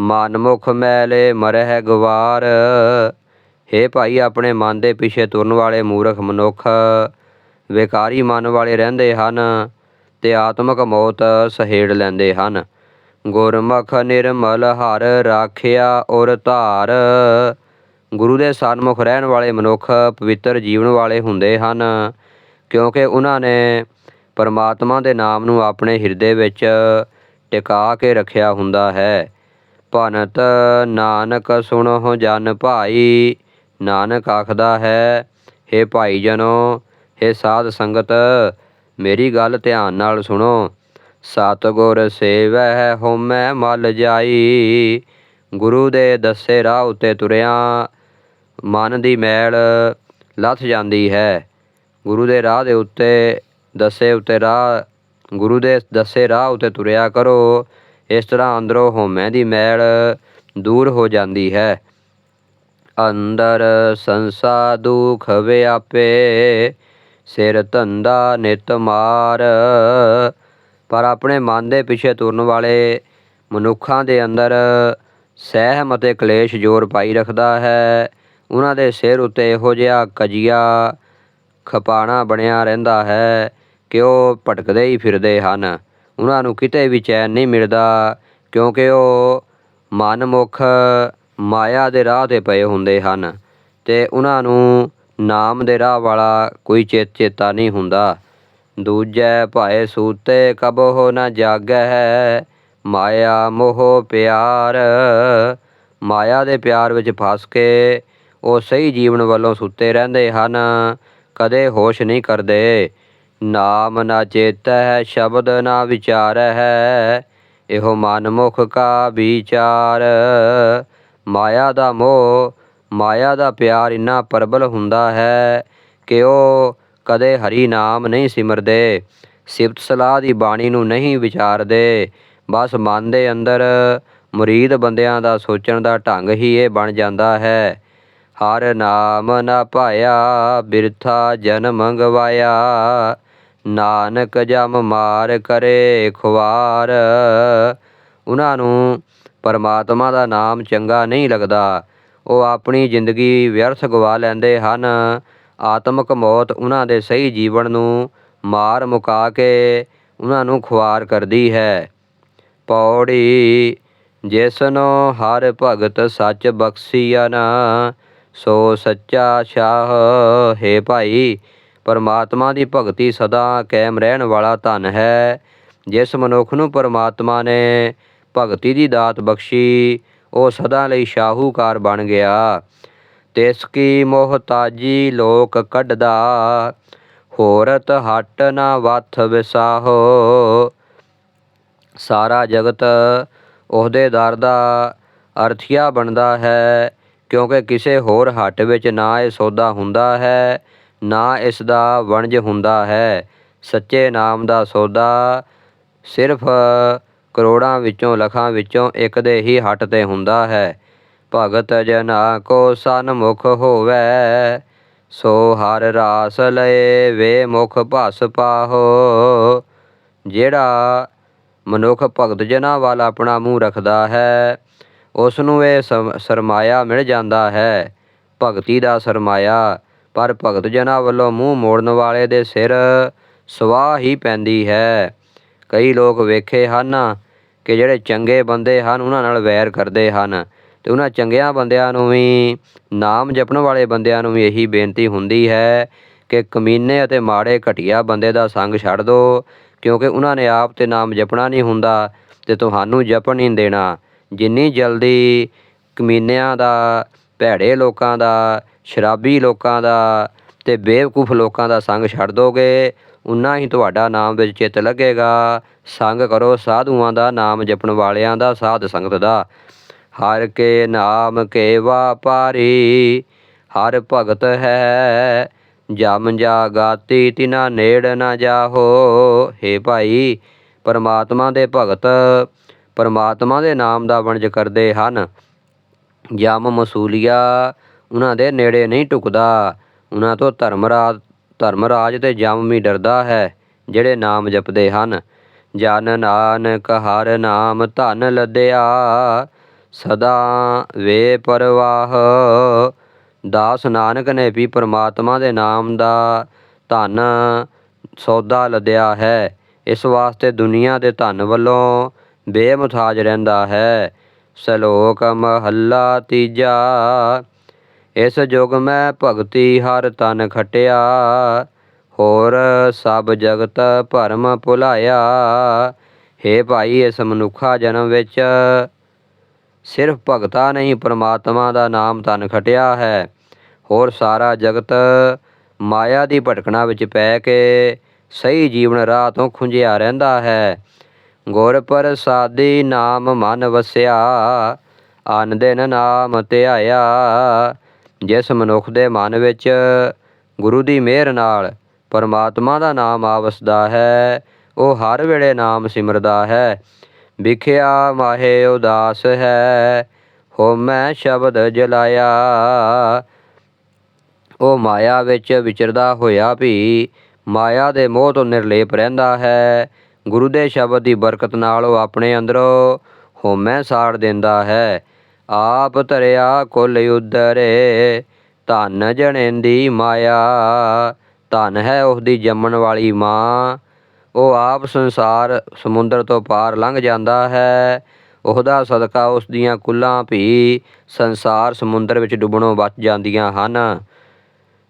ਮਨਮੁਖ ਮੈਲੇ ਮਰਹਿ ਗਵਾਰ। ਹੇ ਭਾਈ, ਆਪਣੇ ਮਨ ਦੇ ਪਿੱਛੇ ਤੁਰਨ ਵਾਲੇ ਮੂਰਖ ਮਨੁੱਖ, ਵਿਕਾਰੀ ਮਨ ਵਾਲੇ ਰਹਿੰਦੇ ਹਨ ਤੇ ਆਤਮਕ ਮੌਤ ਸਹੇੜ ਲੈਂਦੇ ਹਨ। ਗੁਰਮੁਖ ਨਿਰਮਲ ਹਰ ਰਾਖਿਆ ਔਰ ਧਾਰ। ਗੁਰੂ ਦੇ ਸਨਮੁਖ ਰਹਿਣ ਵਾਲੇ ਮਨੁੱਖ ਪਵਿੱਤਰ ਜੀਵਨ ਵਾਲੇ ਹੁੰਦੇ ਹਨ, ਕਿਉਂਕਿ ਉਹਨਾਂ ਨੇ ਪਰਮਾਤਮਾ ਦੇ ਨਾਮ ਨੂੰ ਆਪਣੇ ਹਿਰਦੇ ਵਿੱਚ ਟਿਕਾ ਕੇ ਰੱਖਿਆ ਹੁੰਦਾ ਹੈ। ਭਨਤ ਨਾਨਕ ਸੁਣੋ ਜਨ ਭਾਈ, ਨਾਨਕ ਆਖਦਾ ਹੈ हे ਭਾਈ ਜਨੋ हे ਸਾਧ ਸੰਗਤ, ਮੇਰੀ ਗੱਲ ਧਿਆਨ ਨਾਲ ਸੁਣੋ। ਸਤਿਗੁਰ ਸੇਵੈ ਹਉਮੈ ਮਲ ਜਾਈ, ਗੁਰੂ ਦੇ ਦੱਸੇ ਰਾਹ ਉਤੇ ਤੁਰਿਆ, ਮਨ ਦੀ ਮੈਲ ਲੱਥ ਜਾਂਦੀ ਹੈ। ਗੁਰੂ ਦੇ ਰਾਹ ਦੇ ਉੱਤੇ, ਦੱਸੇ ਉਤੇ ਰਾਹ, ਗੁਰੂ ਦੇ ਦੱਸੇ ਰਾਹ ਉਤੇ ਤੁਰਿਆ ਕਰੋ। ਇਸ ਤਰ੍ਹਾਂ ਅੰਦਰੋਂ ਹਉਮੈ ਦੀ ਮੈਲ ਦੂਰ ਹੋ ਜਾਂਦੀ ਹੈ। ਅੰਦਰ ਸੰਸਾ ਦੁਖ ਵਿਆਪੇ, ਸਿਰ ਧੰਦਾ ਨਿਤ ਮਾਰ। ਪਰ ਆਪਣੇ ਮਨ ਦੇ ਪਿੱਛੇ ਤੁਰਨ ਵਾਲੇ ਮਨੁੱਖਾਂ ਦੇ ਅੰਦਰ ਸਹਿਮ ਅਤੇ ਕਲੇਸ਼ ਜ਼ੋਰ ਪਾਈ ਰੱਖਦਾ ਹੈ। ਉਹਨਾਂ ਦੇ ਸਿਰ ਉੱਤੇ ਇਹੋ ਜਿਹਾ ਕਜੀਆ ਖਪਾਣਾ ਬਣਿਆ ਰਹਿੰਦਾ ਹੈ ਕਿ ਉਹ ਭਟਕਦੇ ਹੀ ਫਿਰਦੇ ਹਨ। ਉਹਨਾਂ ਨੂੰ ਕਿਤੇ ਵੀ ਚੈਨ ਨਹੀਂ ਮਿਲਦਾ, ਕਿਉਂਕਿ ਉਹ ਮਨਮੁਖ ਮਾਇਆ ਦੇ ਰਾਹ ਤੇ ਪਏ ਹੁੰਦੇ ਹਨ ਤੇ ਉਹਨਾਂ ਨੂੰ ਨਾਮ ਦੇ ਰਾਹ ਵਾਲਾ ਕੋਈ ਚੇਤ ਚੇਤਾ ਨਹੀਂ ਹੁੰਦਾ। ਦੂਜੈ ਭਾਏ ਸੂਤੇ ਕਬਹੁ ਨ ਜਾਗੈ ਮਾਇਆ ਮੋਹ ਪਿਆਰ। ਮਾਇਆ ਦੇ ਪਿਆਰ ਵਿੱਚ ਫਸ ਕੇ ਉਹ ਸਹੀ ਜੀਵਨ ਵੱਲੋਂ ਸੁੱਤੇ ਰਹਿੰਦੇ ਹਨ, ਕਦੇ ਹੋਸ਼ ਨਹੀਂ ਕਰਦੇ। ਨਾਮ ਨਾ ਚੇਤੈ ਸ਼ਬਦ ਨਾ ਵਿਚਾਰੈ ਹੈ ਇਹੋ ਮਨਮੁਖ ਕਾ ਵਿਚਾਰ। ਮਾਇਆ ਦਾ ਮੋਹ, ਮਾਇਆ ਦਾ ਪਿਆਰ ਇੰਨਾ ਪ੍ਰਬਲ ਹੁੰਦਾ ਹੈ ਕਿ ਉਹ ਕਦੇ ਹਰੀ ਨਾਮ ਨਹੀਂ ਸਿਮਰਦੇ, ਸਿਫਤ ਸਲਾਹ ਦੀ ਬਾਣੀ ਨੂੰ ਨਹੀਂ ਵਿਚਾਰਦੇ। ਬਸ ਮਨ ਦੇ ਅੰਦਰ ਮੁਰੀਦ ਬੰਦਿਆਂ ਦਾ ਸੋਚਣ ਦਾ ਢੰਗ ਹੀ ਇਹ ਬਣ ਜਾਂਦਾ ਹੈ। ਹਰ ਨਾਮ ਨਾ ਪਾਇਆ ਬਿਰਥਾ ਜਨਮ ਗਵਾਇਆ ਨਾਨਕ ਜਮ ਮਾਰ ਕਰੇ ਖੁਆਰ ਉਹਨਾਂ ਨੂੰ ਪਰਮਾਤਮਾ ਦਾ ਨਾਮ ਚੰਗਾ ਨਹੀਂ ਲੱਗਦਾ। ਉਹ ਆਪਣੀ ਜ਼ਿੰਦਗੀ ਵਿਅਰਥ ਗਵਾ ਲੈਂਦੇ ਹਨ। ਆਤਮਕ ਮੌਤ ਉਹਨਾਂ ਦੇ ਸਹੀ ਜੀਵਨ ਨੂੰ ਮਾਰ ਮੁਕਾ ਕੇ ਉਹਨਾਂ ਨੂੰ ਖੁਆਰ ਕਰਦੀ ਹੈ। ਪੌੜੀ, ਜਿਸਨੋ ਹਰ ਭਗਤ ਸੱਚ ਬਖਸ਼ੀਆ ਨਾ ਸੋ ਸੱਚਾ ਸ਼ਾਹ, ਹੈ ਭਾਈ ਪਰਮਾਤਮਾ ਦੀ ਭਗਤੀ ਸਦਾ ਕਾਇਮ ਰਹਿਣ ਵਾਲਾ ਧਨ ਹੈ। ਜਿਸ ਮਨੁੱਖ ਨੂੰ ਪਰਮਾਤਮਾ ਨੇ ਭਗਤੀ ਦੀ ਦਾਤ ਬਖਸ਼ੀ, ਉਹ ਸਦਾ ਲਈ ਸ਼ਾਹੂਕਾਰ ਬਣ ਗਿਆ। ਤਿਸ ਕੀ ਮੋਹਤਾਜੀ ਲੋਕ ਕੱਢਦਾ, ਹੋਰਤ ਹਟ ਨਾ ਵਥ ਵਿਸਾਹੋ। ਸਾਰਾ ਜਗਤ ਉਹਦੇ ਦਰ ਦਾ ਅਰਥੀਆ ਬਣਦਾ ਹੈ, ਕਿਉਂਕਿ ਕਿਸੇ ਹੋਰ ਹੱਟ ਵਿੱਚ ਨਾ ਇਹ ਸੌਦਾ ਹੁੰਦਾ ਹੈ। ਨਾ ਇਸ ਦਾ ਵਣਜ ਹੁੰਦਾ ਹੈ। ਸੱਚੇ ਨਾਮ ਦਾ ਸੌਦਾ ਸਿਰਫ ਕਰੋੜਾਂ ਵਿੱਚੋਂ, ਲੱਖਾਂ ਵਿੱਚੋਂ ਇੱਕ ਦੇ ਹੀ ਹੱਟ ਤੇ ਹੁੰਦਾ ਹੈ। ਭਗਤ ਜਨਾ ਕੋ ਸਨਮੁਖ ਹੋਵੇ, ਸੋ ਹਰ ਰਾਸ ਲਏ ਵੇ ਮੁਖ ਭਸ ਪਾਹੋ। ਜਿਹੜਾ ਮਨੁੱਖ ਭਗਤ ਜਨਾਂ ਵੱਲ ਆਪਣਾ ਮੂੰਹ ਰੱਖਦਾ ਹੈ ਉਸ ਨੂੰ ਇਹ ਸਰਮਾਇਆ ਮਿਲ ਜਾਂਦਾ ਹੈ। ਭਗਤੀ ਦਾ ਸਰਮਾਇਆ ਪਰ ਭਗਤ ਜਨਾਂ ਵੱਲੋਂ ਮੂੰਹ ਮੋੜਨ ਵਾਲੇ ਦੇ ਸਿਰ ਸਵਾਹ ਹੀ ਪੈਂਦੀ ਹੈ। ਕਈ ਲੋਕ ਵੇਖੇ ਹਨ ਕਿ ਜਿਹੜੇ ਚੰਗੇ ਬੰਦੇ ਹਨ, ਉਹਨਾਂ ਨਾਲ ਵੈਰ ਕਰਦੇ ਹਨ ਤੇ ਉਹਨਾਂ ਚੰਗਿਆਂ ਬੰਦਿਆਂ ਨੂੰ ਵੀ, ਨਾਮ ਜਪਣ ਵਾਲੇ ਬੰਦਿਆਂ ਨੂੰ ਵੀ ਇਹੀ ਬੇਨਤੀ ਹੁੰਦੀ ਹੈ ਕਿ ਕਮੀਨੇ ਅਤੇ ਮਾੜੇ ਘਟੀਆ ਬੰਦੇ ਦਾ ਸੰਗ ਛੱਡ ਦਿਓ ਕਿਉਂਕਿ ਉਹਨਾਂ ਨੇ ਆਪ ਤੇ ਨਾਮ ਜਪਣਾ ਨਹੀਂ ਹੁੰਦਾ ਤੇ ਤੁਹਾਨੂੰ ਜਪਣ ਨਹੀਂ ਦੇਣਾ। ਜਿੰਨੀ ਜਲਦੀ ਕਮੀਨਿਆਂ ਦਾ, ਭੈੜੇ ਲੋਕਾਂ ਦਾ ਸ਼ਰਾਬੀ ਲੋਕਾਂ ਦਾ ਤੇ ਬੇਵਕੂਫ ਲੋਕਾਂ ਦਾ ਸੰਗ ਛੱਡ ਦੋਗੇ, ਉਨਾ ਹੀ ਤੁਹਾਡਾ ਨਾਮ ਵਿੱਚ ਚਿੱਤ ਲੱਗੇਗਾ। ਸੰਗ ਕਰੋ ਸਾਧੂਆਂ ਦਾ ਨਾਮ, ਜਪਣ ਵਾਲਿਆਂ ਦਾ ਸਾਧ ਸੰਗਤ ਦਾ। ਹਰ ਕੇ ਨਾਮ ਕੇ ਵਾਪਾਰੀ ਹਰ ਭਗਤ ਹੈ। ਜਮ ਜਾ ਗਾਤੀ ਤਿਨਾ ਨੇੜ ਨਾ ਜਾਹੋ। ਹੇ ਭਾਈ, ਪਰਮਾਤਮਾ ਦੇ ਭਗਤ, ਪਰਮਾਤਮਾ ਦੇ ਨਾਮ ਦਾ ਵਣਜ ਕਰਦੇ ਹਨ। ਜਮ ਮਸੂਲੀਆ ਉਹਨਾਂ ਦੇ ਨੇੜੇ ਨਹੀਂ ਟੁਕਦਾ। ਉਹਨਾਂ ਤੋਂ ਧਰਮਰਾਜ ਧਰਮਰਾਜ ਤੇ ਜਮ ਵੀ ਡਰਦਾ ਹੈ, ਜਿਹੜੇ ਨਾਮ ਜਪਦੇ ਹਨ। ਜਨ ਨਾਨਕ ਹਰ ਨਾਮ ਧਨ ਲਦਿਆ, ਸਦਾ ਵੇ ਪਰਵਾਹ। ਦਾਸ ਨਾਨਕ ਨੇ ਵੀ ਪਰਮਾਤਮਾ ਦੇ ਨਾਮ ਦਾ ਧਨ ਸੌਦਾ ਲੱਦਿਆ ਹੈ। ਇਸ ਵਾਸਤੇ ਦੁਨੀਆ ਦੇ ਧਨ ਵੱਲੋਂ ਬੇਮੁਥਾਜ ਰਹਿੰਦਾ ਹੈ। ਸ਼ਲੋਕ ਮਹੱਲਾ ਤੀਜਾ ਇਸ ਯੁਗ ਮੈਂ ਭਗਤੀ ਹਰ ਤਨ ਖਟਿਆ, ਹੋਰ ਸਭ ਜਗਤ ਭਰਮ ਭੁਲਾਇਆ। ਹੇ ਭਾਈ, ਇਸ ਮਨੁੱਖਾ ਜਨਮ ਵਿੱਚ ਸਿਰਫ ਭਗਤਾ ਨਹੀਂ, ਪ੍ਰਮਾਤਮਾ ਦਾ ਨਾਮ ਤਨ ਖਟਿਆ ਹੈ। ਹੋਰ ਸਾਰਾ ਜਗਤ ਮਾਇਆ ਦੀ ਭਟਕਣਾ ਵਿੱਚ ਪੈ ਕੇ ਸਹੀ ਜੀਵਨ ਰਾਹ ਤੋਂ ਖੁੰਝਿਆ ਰਹਿੰਦਾ ਹੈ। ਗੁਰ ਪ੍ਰਸਾਦੀ ਨਾਮ ਮਨ ਵਸਿਆ ਅਨ ਦਿਨ ਨਾਮ ਧਿਆਇਆ। ਜਿਸ ਮਨੁੱਖ ਦੇ ਮਨ ਵਿੱਚ ਗੁਰੂ ਦੀ ਮਿਹਰ ਨਾਲ ਪਰਮਾਤਮਾ ਦਾ ਨਾਮ ਆਵਸਦਾ ਹੈ, ਉਹ ਹਰ ਵੇਲੇ ਨਾਮ ਸਿਮਰਦਾ ਹੈ। ਵਿਖਿਆ ਮਾਹੇ ਉਦਾਸ ਹੈ ਹੋਮੈ ਸ਼ਬਦ ਜਲਾਇਆ। ਉਹ ਮਾਇਆ ਵਿੱਚ ਵਿਚਰਦਾ ਹੋਇਆ ਵੀ ਮਾਇਆ ਦੇ ਮੋਹ ਤੋਂ ਨਿਰਲੇਪ ਰਹਿੰਦਾ ਹੈ। ਗੁਰੂ ਦੇ ਸ਼ਬਦ ਦੀ ਬਰਕਤ ਨਾਲ ਉਹ ਆਪਣੇ ਅੰਦਰੋਂ ਹੋਮੈ ਸਾੜ ਦਿੰਦਾ ਹੈ। ਆਪ ਧਰਿਆ ਕੁਲ ਉਦਰੇ। ਧਨ ਜਣੇਂਦੀ ਮਾਇਆ, ਧਨ ਹੈ ਉਸ ਦੀ ਜੰਮਣ ਵਾਲੀ ਮਾਂ। ਉਹ ਆਪ ਸੰਸਾਰ ਸਮੁੰਦਰ ਤੋਂ ਪਾਰ ਲੰਘ ਜਾਂਦਾ ਹੈ। ਉਹਦਾ ਸਦਕਾ ਉਸ ਦੀਆਂ ਕੁੱਲਾਂ ਵੀ ਸੰਸਾਰ ਸਮੁੰਦਰ ਵਿੱਚ ਡੁੱਬਣੋਂ ਬਚ ਜਾਂਦੀਆਂ ਹਨ।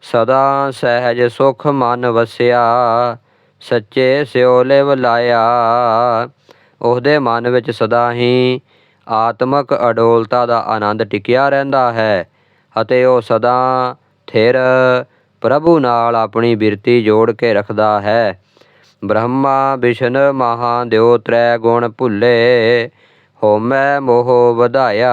ਸਦਾ ਸਹਿਜ ਸੁਖ ਮਨ ਵਸਿਆ, ਸੱਚੇ ਸਿਓ ਲਿਵ ਲਾਇਆ। ਉਹਦੇ ਮਨ ਵਿੱਚ ਸਦਾ ਹੀ ਆਤਮਕ ਅਡੋਲਤਾ ਦਾ ਆਨੰਦ ਟਿਕਿਆ ਰਹਿੰਦਾ ਹੈ ਅਤੇ ਉਹ ਸਦਾ ਥਿਰ ਪ੍ਰਭੂ ਨਾਲ ਆਪਣੀ ਬਿਰਤੀ ਜੋੜ ਕੇ ਰੱਖਦਾ ਹੈ। ਬ੍ਰਹਮਾ, ਵਿਸ਼ਨ ਮਹਾਦੇਵ ਤ੍ਰੈ ਗੁਣ ਭੁੱਲੇ, ਹੋਮੈ ਮੋਹ ਵਧਾਇਆ।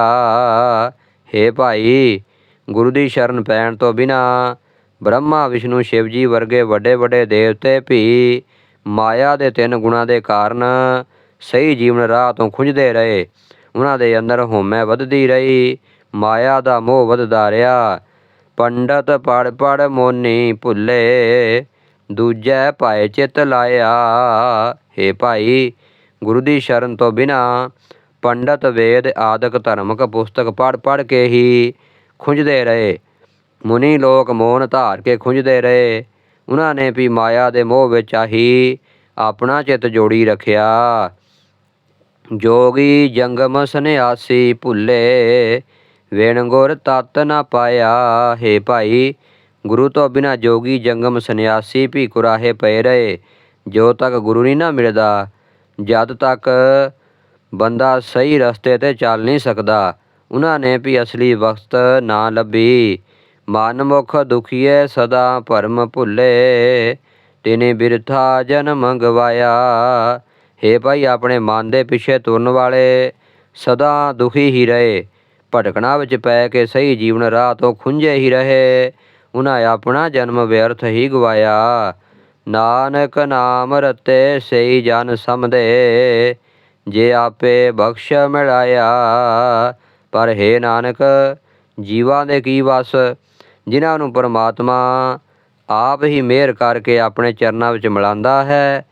ਹੇ ਭਾਈ, ਗੁਰੂ ਦੀ ਸ਼ਰਨ ਪੈਣ ਤੋਂ ਬਿਨਾ ਬ੍ਰਹਮਾ, ਵਿਸ਼ਨੂੰ ਸ਼ਿਵ ਜੀ ਵਰਗੇ ਵੱਡੇ ਵੱਡੇ ਦੇਵਤੇ ਵੀ ਮਾਇਆ ਦੇ ਤਿੰਨ ਗੁਣਾਂ ਦੇ ਕਾਰਨ ਸਹੀ ਜੀਵਨ ਰਾਹ ਤੋਂ ਖੁੰਝਦੇ ਰਹੇ। ਉਹਨਾਂ ਦੇ ਅੰਦਰ ਹੋਮੈ ਵੱਧਦੀ ਰਹੀ, ਮਾਇਆ ਦਾ ਮੋਹ ਵੱਧਦਾ ਰਿਹਾ। ਪੰਡਤ ਪੜ ਪੜ ਮੋਨੀ ਭੁੱਲੇ, ਦੂਜੈ ਭਾਏ ਚਿਤ ਲਾਇਆ। ਹੇ ਭਾਈ, ਗੁਰੂ ਦੀ ਸ਼ਰਨ ਤੋਂ ਬਿਨਾ ਪੰਡਤ ਵੇਦ, ਆਦਿਕ, ਧਰਮਕ ਪੁਸਤਕ ਪੜ ਪੜ ਕੇ ਹੀ ਖੁੰਝਦੇ ਰਹੇ। ਮੁਨੀ ਲੋਕ ਮੋਨ ਧਾਰ ਕੇ ਖੁੰਝਦੇ ਰਹੇ। ਉਹਨਾਂ ਨੇ ਵੀ ਮਾਇਆ ਦੇ ਮੋਹ ਵਿੱਚ ਆਹੀ ਆਪਣਾ ਚਿੱਤ ਜੋੜੀ ਰੱਖਿਆ। ਜੋਗੀ ਜੰਗਮ ਸੰਨਿਆਸੀ ਭੁੱਲੇ, ਵੇਣ ਗੁਰ ਤਤ ਨਾ ਪਾਇਆ। ਹੇ ਭਾਈ, ਗੁਰੂ ਤੋਂ ਬਿਨਾ ਜੋਗੀ ਜੰਗਮ ਸੰਨਿਆਸੀ ਵੀ ਕੁਰਾਹੇ ਪਏ ਰਹੇ, ਜੋ ਤੱਕ ਗੁਰੂ ਨਹੀਂ ਨਾ ਮਿਲਦਾ, ਜਦ ਤੱਕ ਬੰਦਾ ਸਹੀ ਰਸਤੇ ਤੇ ਚੱਲ ਨਹੀਂ ਸਕਦਾ, ਉਹਨਾਂ ਨੇ ਵੀ ਅਸਲੀ ਵਕਤ ਨਾ ਲੱਭੀ। ਮਨਮੁਖ ਦੁਖੀਏ ਸਦਾ ਭਰਮ ਭੁੱਲੇ, ਤਿਨੇ ਬਿਰਥਾ ਜਨਮ ਗਵਾਇਆ ਹੇ ਭਾਈ, ਆਪਣੇ ਮਨ ਦੇ ਪਿੱਛੇ ਤੁਰਨ ਵਾਲੇ ਸਦਾ ਦੁਖੀ ਹੀ ਰਹੇ। ਭਟਕਣਾ ਵਿੱਚ ਪੈ ਕੇ ਸਹੀ ਜੀਵਨ ਰਾਹ ਤੋਂ ਖੁੰਝੇ ਹੀ ਰਹੇ। ਉਹਨਾਂ ਆਪਣਾ ਜਨਮ ਵਿਅਰਥ ਹੀ ਗਵਾਇਆ। ਨਾਨਕ ਨਾਮ ਰਤੇ ਸਹੀ ਜਨ ਸਮਦੇ ਜੇ ਆਪੇ ਬਖਸ਼ ਮਿਲਾਇਆ। ਪਰ ਹੈ ਨਾਨਕ, ਜੀਵਾਂ ਦੇ ਕੀ ਵਸ? ਜਿਨ੍ਹਾਂ ਨੂੰ ਪਰਮਾਤਮਾ ਆਪ ਹੀ ਮਿਹਰ ਕਰਕੇ ਆਪਣੇ ਚਰਨਾਂ ਵਿੱਚ ਮਿਲਾਉਂਦਾ ਹੈ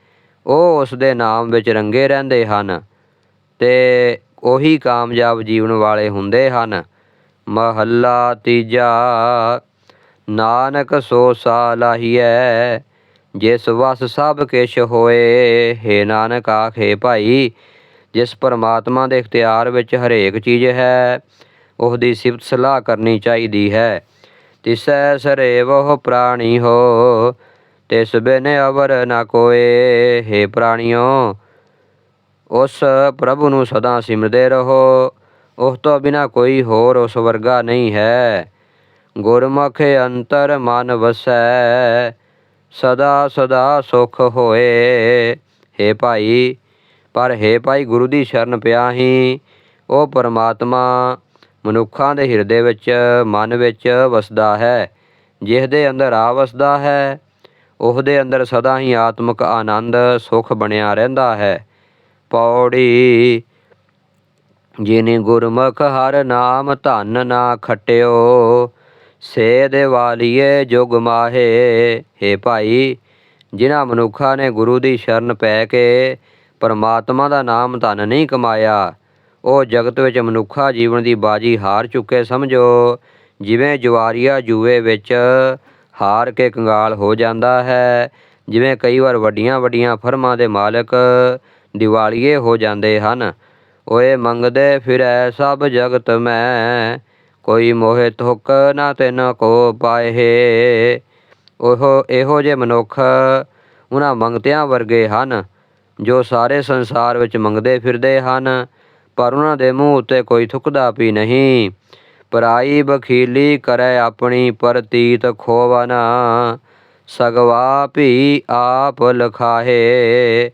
ਉਹ ਉਸ ਦੇ ਨਾਮ ਵਿੱਚ ਰੰਗੇ ਰਹਿੰਦੇ ਹਨ ਤੇ ਉਹੀ ਕਾਮਯਾਬ ਜੀਵਨ ਵਾਲੇ ਹੁੰਦੇ ਹਨ। ਮਹੱਲਾ ਤੀਜਾ, ਨਾਨਕ ਸੋ ਸਾਲਾਹੀਐ ਜਿਸ ਵਸ ਸਭ ਕਿਛ ਹੋਏ। ਹੈ ਨਾਨਕ ਆਖੇ ਭਾਈ, ਜਿਸ ਪਰਮਾਤਮਾ ਦੇ ਇਖਤਿਆਰ ਵਿੱਚ ਹਰੇਕ ਚੀਜ਼ ਹੈ ਉਸ ਦੀ ਸਿਫਤ ਸਲਾਹ ਕਰਨੀ ਚਾਹੀਦੀ ਹੈ। ਤਿਸੈ ਸਰੇਵ ਉਹ ਪ੍ਰਾਣੀ ਹੋ ਤਿਸ ਬਿਨ ਅਵਰ ਨਾ ਕੋਏ, ਹੈ ਪ੍ਰਾਣਿਓ, ਉਸ ਪ੍ਰਭੂ ਨੂੰ ਸਦਾ ਸਿਮਰਦੇ ਰਹੋ, ਉਸ ਤੋਂ ਬਿਨਾ ਕੋਈ ਹੋਰ ਉਸ ਵਰਗਾ ਨਹੀਂ ਹੈ। ਗੁਰਮੁਖ ਅੰਤਰ ਮਨ ਵਸੈ, ਸਦਾ ਸਦਾ ਸੁਖ ਹੋਏ। ਹੇ ਭਾਈ, ਪਰ ਹੇ ਭਾਈ, ਗੁਰੂ ਦੀ ਸ਼ਰਨ ਪਿਆ ਹੀ ਉਹ ਪਰਮਾਤਮਾ ਮਨੁੱਖਾਂ ਦੇ ਹਿਰਦੇ ਵਿੱਚ, ਮਨ ਵਿੱਚ ਵਸਦਾ ਹੈ ਜਿਸ ਦੇ ਅੰਦਰ ਆ ਵਸਦਾ ਹੈ। ਉਹਦੇ ਅੰਦਰ ਸਦਾ ਹੀ ਆਤਮਿਕ ਆਨੰਦ, ਸੁਖ ਬਣਿਆ ਰਹਿੰਦਾ ਹੈ। ਪੌੜੀ ਜਿਨੇ ਗੁਰਮੁਖ ਹਰ ਨਾਮ ਧਨ ਨਾ ਖਟਿਓ ਸੇ ਦੇ ਵਾਲੀਏ ਜੁਗ ਮਾਹੇ। ਹੇ ਭਾਈ, ਜਿਨ੍ਹਾਂ ਮਨੁੱਖਾਂ ਨੇ ਗੁਰੂ ਦੀ ਸ਼ਰਨ ਪੈ ਕੇ ਪਰਮਾਤਮਾ ਦਾ ਨਾਮ ਧਨ ਨਹੀਂ ਕਮਾਇਆ, ਉਹ ਜਗਤ ਵਿੱਚ ਮਨੁੱਖਾ ਜੀਵਨ ਦੀ ਬਾਜੀ ਹਾਰ ਚੁੱਕੇ ਸਮਝੋ, ਜਿਵੇਂ ਜਵਾਰੀਆ ਜੂਏ ਵਿੱਚ ਹਾਰ ਕੇ ਕੰਗਾਲ ਹੋ ਜਾਂਦਾ ਹੈ। ਜਿਵੇਂ ਕਈ ਵਾਰ ਵੱਡੀਆਂ ਵੱਡੀਆਂ ਫਰਮਾਂ ਦੇ ਮਾਲਕ ਦੀਵਾਲੀਏ ਹੋ ਜਾਂਦੇ ਹਨ। ਓਏ ਮੰਗਦੇ ਫਿਰੈ ਸਭ ਜਗਤ ਮੈਂ, ਕੋਈ ਮੋਹਿ ਤੁਕ ਨਾ ਤਿਨ ਕੋ ਪਾਏ। ਉਹ ਇਹੋ ਜੇ ਮਨੁੱਖ ਉਹਨਾਂ ਮੰਗਤਿਆਂ ਵਰਗੇ ਹਨ, ਜੋ ਸਾਰੇ ਸੰਸਾਰ ਵਿੱਚ ਮੰਗਦੇ ਫਿਰਦੇ ਹਨ, ਪਰ ਉਹਨਾਂ ਦੇ ਮੂੰਹ ਉੱਤੇ ਕੋਈ ਥੁੱਕਦਾ ਵੀ ਨਹੀਂ। ਪਰਾਈ ਬਖੀਲੀ ਕਰੈ ਆਪਣੀ ਪ੍ਰਤੀਤ ਖੋਵਨਾ। ਸਗਵਾ ਭੀ ਆਪ ਲਖਾਹੇ।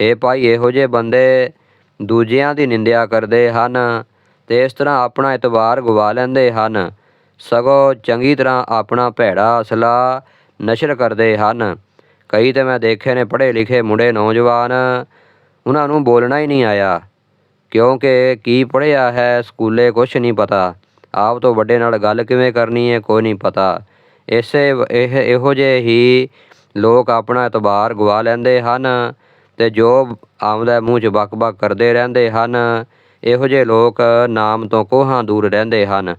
ਹੇ ਭਾਈ, ਇਹੋ ਜਿਹੇ ਬੰਦੇ ਦੂਜਿਆਂ ਦੀ ਨਿੰਦਿਆ ਕਰਦੇ ਹਨ ਤੇ ਇਸ ਤਰ੍ਹਾਂ ਆਪਣਾ ਇਤਬਾਰ ਗਵਾ ਲੈਂਦੇ ਹਨ। ਸਗੋਂ ਚੰਗੀ ਤਰ੍ਹਾਂ ਆਪਣਾ ਭੈੜਾ ਅਸਲਾ ਨਸ਼ਰ ਕਰਦੇ ਹਨ। ਕਈ ਤੇ ਮੈਂ ਦੇਖੇ ਨੇ ਪੜ੍ਹੇ ਲਿਖੇ ਮੁੰਡੇ ਨੌਜਵਾਨ, ਉਹਨਾਂ ਨੂੰ ਬੋਲਣਾ ਹੀ ਨਹੀਂ ਆਇਆ। ਕਿਉਂਕਿ ਕੀ ਪੜ੍ਹਿਆ ਹੈ, ਸਕੂਲੇ ਕੁਝ ਨਹੀਂ ਪਤਾ। ਆਪ ਤੋਂ ਵੱਡੇ ਨਾਲ ਗੱਲ ਕਿਵੇਂ ਕਰਨੀ ਹੈ, ਕੋਈ ਨਹੀਂ ਪਤਾ। ਇਸੇ ਇਹ, ਇਹੋ ਜਿਹੇ ਹੀ ਲੋਕ ਆਪਣਾ ਇਤਬਾਰ ਗਵਾ ਲੈਂਦੇ ਹਨ ਤੇ ਜੋ ਆਉਂਦਾ ਮੂੰਹ 'ਚ ਬਕ-ਬਕ ਕਰਦੇ ਰਹਿੰਦੇ ਹਨ, ਇਹੋ ਜਿਹੇ ਲੋਕ ਨਾਮ ਤੋਂ ਕੋਹਾਂ ਦੂਰ ਰਹਿੰਦੇ ਹਨ।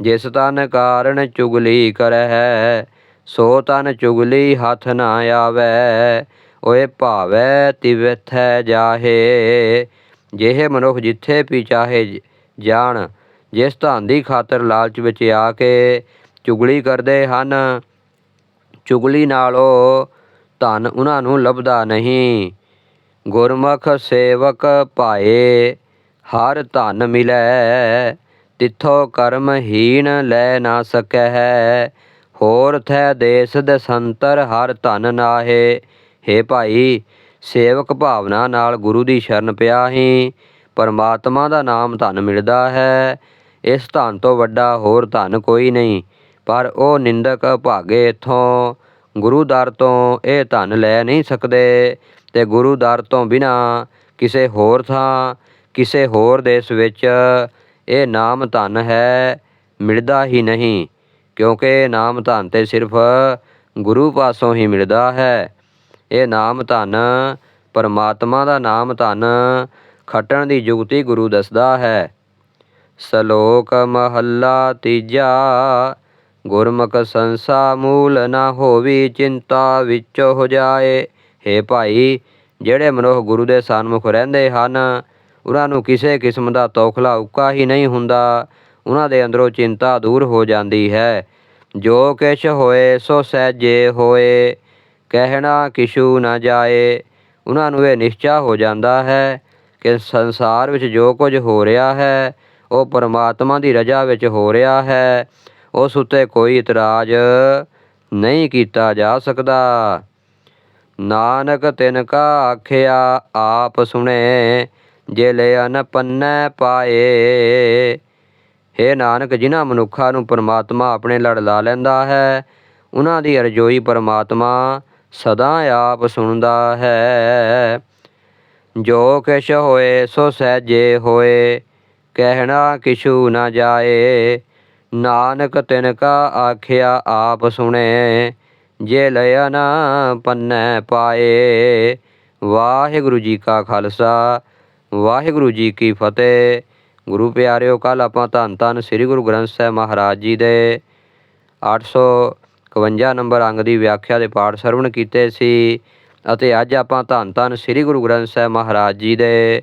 ਜਿਸ ਤਨ ਕਾਰਨ ਚੁਗਲੀ ਕਰੈ ਸੋ ਤਨ ਚੁਗਲੀ ਹੱਥ ਨਾ ਆਵੈ, ਓਏ ਭਾਵੈ ਤਿਵਥੈ ਜਾਹੇ, ਜਿਹੇ ਮਨੁੱਖ ਜਿੱਥੇ ਵੀ ਚਾਹੇ ਜਾਣ ਜਿਸ ਧਨ ਦੀ ਖਾਤਰ ਲਾਲਚ ਵਿੱਚ ਆ ਕੇ ਚੁਗਲੀ ਕਰਦੇ ਹਨ, ਚੁਗਲੀ ਨਾਲ ਉਹ ਧਨ ਉਹਨਾਂ ਨੂੰ ਲੱਭਦਾ ਨਹੀਂ। ਗੁਰਮੁਖ ਸੇਵਕ ਭਾਏ, ਹਰ ਧਨ ਮਿਲੈ, ਤਿੱਥੋਂ ਕਰਮਹੀਣ ਲੈ ਨਾ ਸਕੈ ਹੈ ਹੋਰ ਥੈ ਦੇਸ ਦਸੰਤਰ ਹਰ ਧਨ ਨਾਹੇ। ਹੇ ਭਾਈ, ਸੇਵਕ ਭਾਵਨਾ ਨਾਲ ਗੁਰੂ ਦੀ ਸ਼ਰਨ ਪਿਆ ਹੀ ਪਰਮਾਤਮਾ ਦਾ ਨਾਮ ਧਨ ਮਿਲਦਾ ਹੈ। ਇਸ ਧਨ ਤੋਂ ਵੱਡਾ ਹੋਰ ਧਨ ਕੋਈ ਨਹੀਂ, ਪਰ ਉਹ ਨਿੰਦਕ ਭਾਗੇ ਇਥੋਂ, ਗੁਰੂ ਦਰ ਤੋਂ ਇਹ ਧਨ ਲੈ ਨਹੀਂ ਸਕਦੇ ਤੇ ਗੁਰੂ ਦਰ ਤੋਂ ਬਿਨਾ ਕਿਸੇ ਹੋਰ ਥਾਂ, ਕਿਸੇ ਹੋਰ ਦੇਸ਼ ਵਿੱਚ ਇਹ ਨਾਮ ਧਨ ਹੈ, ਮਿਲਦਾ ਹੀ ਨਹੀਂ, ਕਿਉਂਕਿ ਇਹ ਨਾਮ ਧਨ ਤੇ ਸਿਰਫ ਗੁਰੂ ਪਾਸੋਂ ਹੀ ਮਿਲਦਾ ਹੈ। ਇਹ ਨਾਮ ਧਨ ਪਰਮਾਤਮਾ ਦਾ ਨਾਮ ਧਨ ਖੱਟਣ ਦੀ ਯੁਗਤੀ ਗੁਰੂ ਦੱਸਦਾ ਹੈ। ਸ਼ਲੋਕ ਮਹੱਲਾ ਤੀਜਾ, ਗੁਰਮੁਖ ਸੰਸਾ ਮੂਲ ਨਾ ਹੋਵੀ ਚਿੰਤਾ ਵਿੱਚ ਹੋ ਜਾਏ। ਹੇ ਭਾਈ, ਜਿਹੜੇ ਮਨੁੱਖ ਗੁਰੂ ਦੇ ਸਨਮੁਖ ਰਹਿੰਦੇ ਹਨ, ਉਹਨਾਂ ਨੂੰ ਕਿਸੇ ਕਿਸਮ ਦਾ ਤੋਖਲਾ ਉੱਕਾ ਹੀ ਨਹੀਂ ਹੁੰਦਾ। ਉਹਨਾਂ ਦੇ ਅੰਦਰੋਂ ਚਿੰਤਾ ਦੂਰ ਹੋ ਜਾਂਦੀ ਹੈ। ਜੋ ਕਿਛ ਹੋਏ, ਸੋ ਸਹਿਜੇ ਹੋਏ। ਕਹਿਣਾ ਕਿਛੂ ਨਾ ਜਾਏ। ਉਹਨਾਂ ਨੂੰ ਇਹ ਨਿਸ਼ਚਾ ਹੋ ਜਾਂਦਾ ਹੈ ਕਿ ਸੰਸਾਰ ਵਿੱਚ ਜੋ ਕੁਝ ਹੋ ਰਿਹਾ ਹੈ ਉਹ ਪਰਮਾਤਮਾ ਦੀ ਰਜ਼ਾ ਵਿੱਚ ਹੋ ਰਿਹਾ ਹੈ। ਉਸ ਉੱਤੇ ਕੋਈ ਇਤਰਾਜ਼ ਨਹੀਂ ਕੀਤਾ ਜਾ ਸਕਦਾ। ਨਾਨਕ ਤਿਨ ਕਾ ਆਖਿਆ, ਆਪ ਸੁਣੇ ਜੇ ਲਿਆ ਪੰਨੈ ਪਾਏ। ਹੇ ਨਾਨਕ, ਜਿਨ੍ਹਾਂ ਮਨੁੱਖਾਂ ਨੂੰ ਪਰਮਾਤਮਾ ਆਪਣੇ ਲੜ ਲਾ ਲੈਂਦਾ ਹੈ ਉਹਨਾਂ ਦੀ ਅਰਜ਼ੋਈ ਪਰਮਾਤਮਾ ਸਦਾ ਆਪ ਸੁਣਦਾ ਹੈ। ਜੋ ਕਿਛ ਹੋਏ, ਸੋ ਸਹਿਜੇ ਹੋਏ। ਕਹਿਣਾ ਕਿਛੂ ਨਾ ਜਾਏ। ਨਾਨਕ ਤਿਨ ਕਾ ਆਖਿਆ ਆਪ ਸੁਣੇ। ਜੇ ਲਿਆ ਨਾ ਪੰਨੈ ਪਾਏ। ਵਾਹਿਗੁਰੂ ਜੀ ਕਾ ਖਾਲਸਾ, ਵਾਹਿਗੁਰੂ ਜੀ ਕੀ ਫਤਿਹ। ਗੁਰੂ ਪਿਆਰਿਓ ਕੱਲ ਆਪਾਂ ਧੰਨ ਧੰਨ ਸ੍ਰੀ ਗੁਰੂ ਗ੍ਰੰਥ ਸਾਹਿਬ ਮਹਾਰਾਜ ਜੀ ਦੇ 851 ਨੰਬਰ ਅੰਗ ਦੀ ਵਿਆਖਿਆ ਦੇ ਪਾਠ ਸਰਵਣ ਕੀਤੇ ਸੀ ਅਤੇ ਅੱਜ ਆਪਾਂ ਧੰਨ ਧੰਨ ਸ੍ਰੀ ਗੁਰੂ ਗ੍ਰੰਥ ਸਾਹਿਬ ਮਹਾਰਾਜ ਜੀ ਦੇ